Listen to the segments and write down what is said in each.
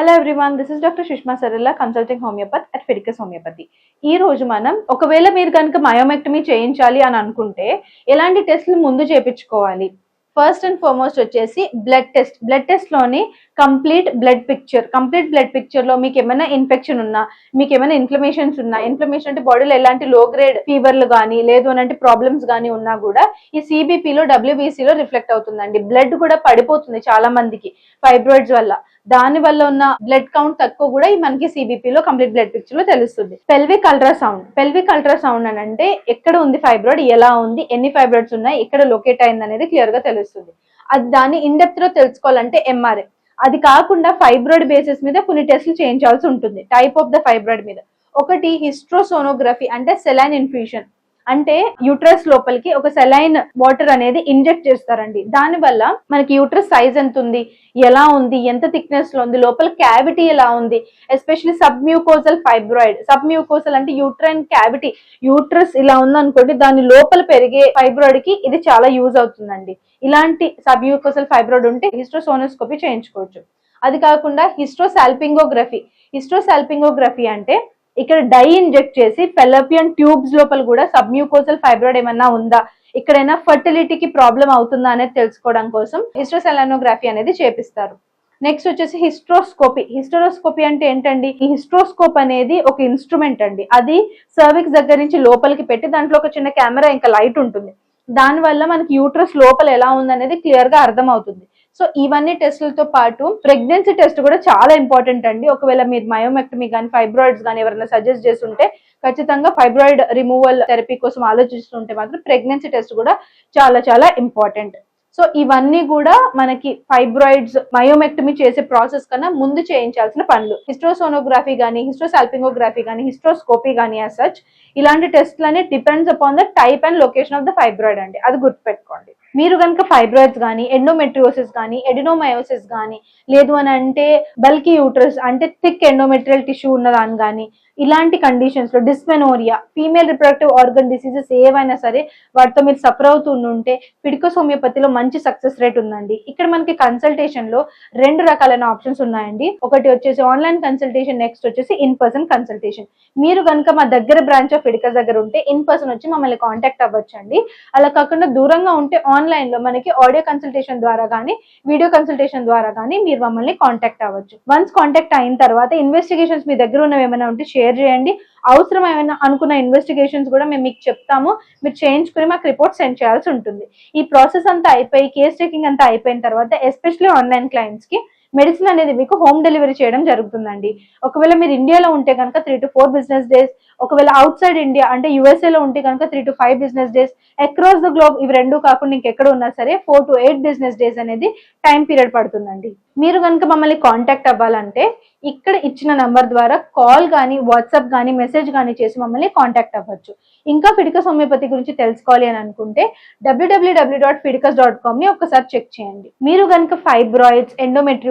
Hello everyone this is doctor Sushma Sarala consulting homeopath at Fidicus homeopathy ఈ రోజు మనం ఒకవేళ మీరు కనుక మయోమెక్టమీ చేయించాలి అని అనుకుంటే ఎలాంటి టెస్ట్లు ముందు చేయించుకోవాలి ఫస్ట్ అండ్ ఫార్మోస్ట్ వచ్చేసి blood test blood టెస్ట్లోని complete blood picture complete blood పిక్చర్లో మీకు ఏమైనా ఇన్ఫెక్షన్ ఉన్నా మీకు ఏమైనా ఇన్ఫ్లమేషన్స్ ఉన్నా ఇన్ఫ్లమేషన్ అంటే బాడీలో ఎలాంటి లో గ్రేడ్ ఫీవర్లు కానీ లేదు అని అంటే ప్రాబ్లమ్స్ కానీ ఉన్నా కూడా ఈ సిబిపిలో డబ్ల్యూబీసీలో రిఫ్లెక్ట్ అవుతుందండి. బ్లడ్ కూడా పడిపోతుంది చాలా మందికి ఫైబ్రాయిడ్స్ వల్ల. దాని వల్ల ఉన్న బ్లడ్ కౌంట్ తక్కువ కూడా మనకి సిబిపి లో కంప్లీట్ బ్లడ్ పిక్చర్లో తెలుస్తుంది. పెల్విక్ అల్ట్రాసౌండ్ పెల్విక్ అల్ట్రాసౌండ్ అని అంటే ఎక్కడ ఉంది ఫైబ్రాయిడ్ ఎలా ఉంది? ఎన్ని ఫైబ్రాయిడ్స్ ఉన్నాయి? ఎక్కడ లొకేట్ అయింది అనేది క్లియర్గా తెలుస్తుంది. అది దాన్ని ఇన్డెప్త్లో తెలుసుకోవాలంటే ఎంఆర్ఐ అది కాకుండా ఫైబ్రాయిడ్ బేసిస్ మీద కొన్ని టెస్ట్లు చేయించాల్సి ఉంటుంది. టైప్ ఆఫ్ ద ఫైబ్రాయిడ్ మీద. ఒకటి హిస్ట్రోసోనోగ్రఫీ అంటే సెలైన్ ఇన్ఫ్యూషన్ అంటే యూట్రస్ లోపలికి ఒక సెలైన్ వాటర్ అనేది ఇంజెక్ట్ చేస్తారండి. దాని వల్ల మనకి యూట్రస్ సైజ్ ఎంత ఉంది? ఎలా ఉంది? ఎంత థిక్నెస్లో ఉంది? లోపల క్యావిటీ ఎలా ఉంది? Especially sub mucosal fibroid sub mucosal అంటే యూట్రైన్ క్యావిటీ యూట్రస్ ఇలా ఉందనుకోండి దాని లోపల పెరిగే ఫైబ్రాయిడ్కి ఇది చాలా యూజ్ అవుతుందండి. ఇలాంటి సబ్ మ్యూకోజల్ ఫైబ్రాయిడ్ ఉంటే హిస్ట్రోసోనోస్కోపీ చేయించుకోవచ్చు. అది కాకుండా హిస్ట్రోసాల్పింగోగ్రఫీ హిస్ట్రోసాల్పింగోగ్రఫీ అంటే ఇక్కడ డై ఇంజెక్ట్ చేసి ఫెలపియన్ ట్యూబ్స్ లోపల కూడా సబ్మ్యూకోజల్ ఫైబ్రాయిడ్ ఏమన్నా ఉందా? ఇక్కడైనా ఫర్టిలిటీకి ప్రాబ్లం అవుతుందా అనేది తెలుసుకోవడం కోసం హిస్ట్రోసెలానోగ్రఫీ అనేది చేపిస్తారు. నెక్స్ట్ వచ్చేసి హిస్ట్రోస్కోపీ. హిస్టరోస్కోపీ అంటే ఏంటండి? ఈ హిస్ట్రోస్కోప్ అనేది ఒక ఇన్స్ట్రుమెంట్ అండి. అది సర్విక్స్ దగ్గర నుంచి లోపలికి పెట్టి దాంట్లో ఒక చిన్న కెమెరా ఇంకా లైట్ ఉంటుంది. దాని వల్ల మనకి యూట్రస్ లోపల ఎలా ఉందనేది క్లియర్గా అర్థం అవుతుంది సో ఇవన్నీ టెస్టులతో పాటు ప్రెగ్నెన్సీ టెస్ట్ కూడా చాలా ఇంపార్టెంట్ అండి. ఒకవేళ మీరు మయోమెక్టమీ కానీ ఫైబ్రాయిడ్స్ కానీ ఎవరైనా సజెస్ట్ చేస్తుంటే ఖచ్చితంగా ఫైబ్రాయిడ్ రిమూవల్ థెరపీ కోసం ఆలోచిస్తుంటే మాత్రం ప్రెగ్నెన్సీ టెస్ట్ కూడా చాలా చాలా ఇంపార్టెంట్ సో ఇవన్నీ కూడా మనకి ఫైబ్రాయిడ్స్ మయోమెక్టమీ చేసే ప్రాసెస్ కన్నా ముందు చేయించాల్సిన పనులు. హిస్ట్రోసోనోగ్రఫీ కానీ హిస్ట్రోసాల్పింగోగ్రఫీ కానీ హిస్ట్రోస్కోపీ కానీ యాజ్ సచ్ ఇలాంటి టెస్ట్లనే depends upon the type and location of the fibroid అండి. అది గుర్తుపెట్టుకోండి. మీరు కనుక ఫైబ్రాయిడ్స్ కానీ ఎండోమెట్రియోసిస్ కానీ ఎడినోమయోసిస్ కానీ లేదు అని అంటే బల్కీ యూట్రస్ అంటే థిక్ ఎండోమెట్రియల్ టిష్యూ ఉన్నదాని కానీ ఇలాంటి కండిషన్స్లో dysmenorrhoea female reproductive organ diseases ఏవైనా సరే వాటితో మీరు సఫర్ అవుతుంటే పిడికోస్ హోమియోపతిలో మంచి సక్సెస్ రేట్ ఉందండి. ఇక్కడ మనకి కన్సల్టేషన్లో రెండు రకాలైన ఆప్షన్స్ ఉన్నాయండి. ఒకటి వచ్చేసి ఆన్లైన్ కన్సల్టేషన్ నెక్స్ట్ వచ్చేసి ఇన్ పర్సన్ కన్సల్టేషన్ మీరు కనుక మా దగ్గర బ్రాంచ్ ఆఫ్ ఫిడికస్ దగ్గర ఉంటే ఇన్ పర్సన్ వచ్చి మమ్మల్ని కాంటాక్ట్ అవ్వచ్చు అండి అలా కాకుండా దూరంగా ఉంటే ఆన్లైన్లో మనకి ఆడియో కన్సల్టేషన్ ద్వారా కానీ వీడియో కన్సల్టేషన్ ద్వారా కానీ మీరు మమ్మల్ని కాంటాక్ట్ అవ్వచ్చు. వన్స్ కాంటాక్ట్ అయిన తర్వాత ఇన్వెస్టిగేషన్స్ మీ దగ్గర ఉన్నవి ఏమైనా ఉంటే షేర్ చేయండి. అవసరం ఏమైనా అనుకున్న ఇన్వెస్టిగేషన్స్ కూడా మేము మీకు చెప్తాము. మీరు చేయించుకుని మాకు రిపోర్ట్ సెండ్ చేయాల్సి ఉంటుంది. ఈ ప్రాసెస్ అంతా అయిపోయి కేస్ టేకింగ్ అంతా అయిపోయిన తర్వాత ఎస్పెషల్లీ ఆన్లైన్ క్లయింట్స్కి మెడిసిన్ అనేది మీకు హోమ్ డెలివరీ చేయడం జరుగుతుందండి. ఒకవేళ మీరు ఇండియాలో ఉంటే కనుక three to four business days ఒకవేళ అవుట్ సైడ్ ఇండియా అంటే యూఎస్ఏలో ఉంటే కనుక three to five business days across the globe ఇవి రెండు కాకుండా ఇంకెక్కడ ఉన్నా సరే four to eight business days అనేది టైం పీరియడ్ పడుతుందండి. మీరు కనుక మమ్మల్ని కాంటాక్ట్ అవ్వాలంటే ఇక్కడ ఇచ్చిన నంబర్ ద్వారా కాల్ కానీ వాట్సాప్ కానీ మెసేజ్ కానీ చేసి మమ్మల్ని కాంటాక్ట్ అవ్వచ్చు. ఇంకా ఫిడికస్ హోమియోపతి గురించి తెలుసుకోవాలి అని అనుకుంటే W W W dot Fidicus dot కామ్ని ఒకసారి చెక్ చేయండి. మీరు కనుక ఫైబ్రాయిడ్స్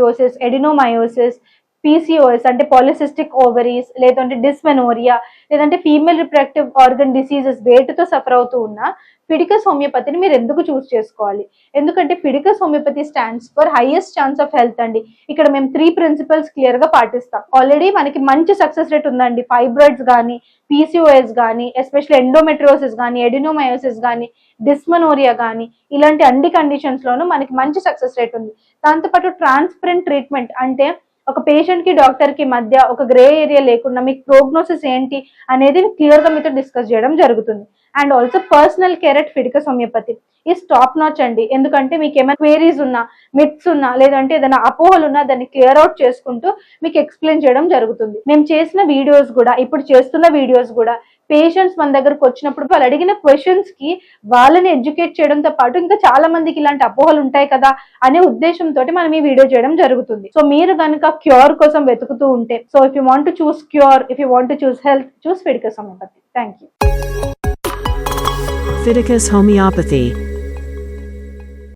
ఎండోమెట్రియోసిస్ ఎడినోమయోసిస్ పీసీఓఎస్ అంటే పాలిసిస్టిక్ ఓవరీస్ లేదంటే డిస్మెనోరియా లేదంటే ఫీమేల్ రిప్రొడక్టివ్ ఆర్గన్ డిసీజెస్ వేటుతో సఫర్ అవుతూ ఉన్న ఫిడికస్ హోమియోపతిని మీరు ఎందుకు చూస్ చేసుకోవాలి? ఎందుకంటే Fidicus homeopathy stands for highest chance of health అండి. ఇక్కడ మేము త్రీ ప్రిన్సిపల్స్ క్లియర్గా పాటిస్తాం. ఆల్రెడీ మనకి మంచి సక్సెస్ రేట్ ఉందండి. ఫైబ్రాయిడ్స్ కానీ పీసీఓఎస్ కానీ ఎస్పెషల్లీ ఎండోమెట్రోసిస్ కానీ ఎడినోమయోసిస్ కానీ డిస్మనోరియా కానీ ఇలాంటి అన్ని కండిషన్స్ లోనూ మనకి మంచి సక్సెస్ రేట్ ఉంది. దాంతోపాటు ట్రాన్స్పరెంట్ ట్రీట్మెంట్ అంటే ఒక పేషెంట్కి డాక్టర్కి మధ్య ఒక గ్రే ఏరియా లేకుండా మీకు ప్రోగ్నోసిస్ ఏంటి అనేది క్లియర్గా మీతో డిస్కస్ చేయడం జరుగుతుంది. And also personal care at Fidicus homeopathy ఈ స్టాప్ నాచ్ అండి. ఎందుకంటే మీకు ఏమైనా క్వేరీస్ ఉన్నా మిత్స్ ఉన్నా లేదంటే ఏదైనా అపోహలు ఉన్నా దాన్ని క్లియర్ అవుట్ చేసుకుంటూ మీకు ఎక్స్ప్లెయిన్ చేయడం జరుగుతుంది. మేము చేసిన వీడియోస్ కూడా ఇప్పుడు చేస్తున్న వీడియోస్ కూడా పేషెంట్స్ మన దగ్గరకు వచ్చినప్పుడు వాళ్ళు అడిగిన క్వశ్చన్స్కి వాళ్ళని ఎడ్యుకేట్ చేయడంతో పాటు ఇంకా చాలా మందికి ఇలాంటి అపోహలు ఉంటాయి కదా అనే ఉద్దేశంతో మనం ఈ వీడియో చేయడం జరుగుతుంది. సో మీరు కనుక క్యూర్ కోసం వెతుకుతూ ఉంటే so if you want choose cure if you want choose health choose Fidicus homeopathy thank you Leviticus Homeopathy.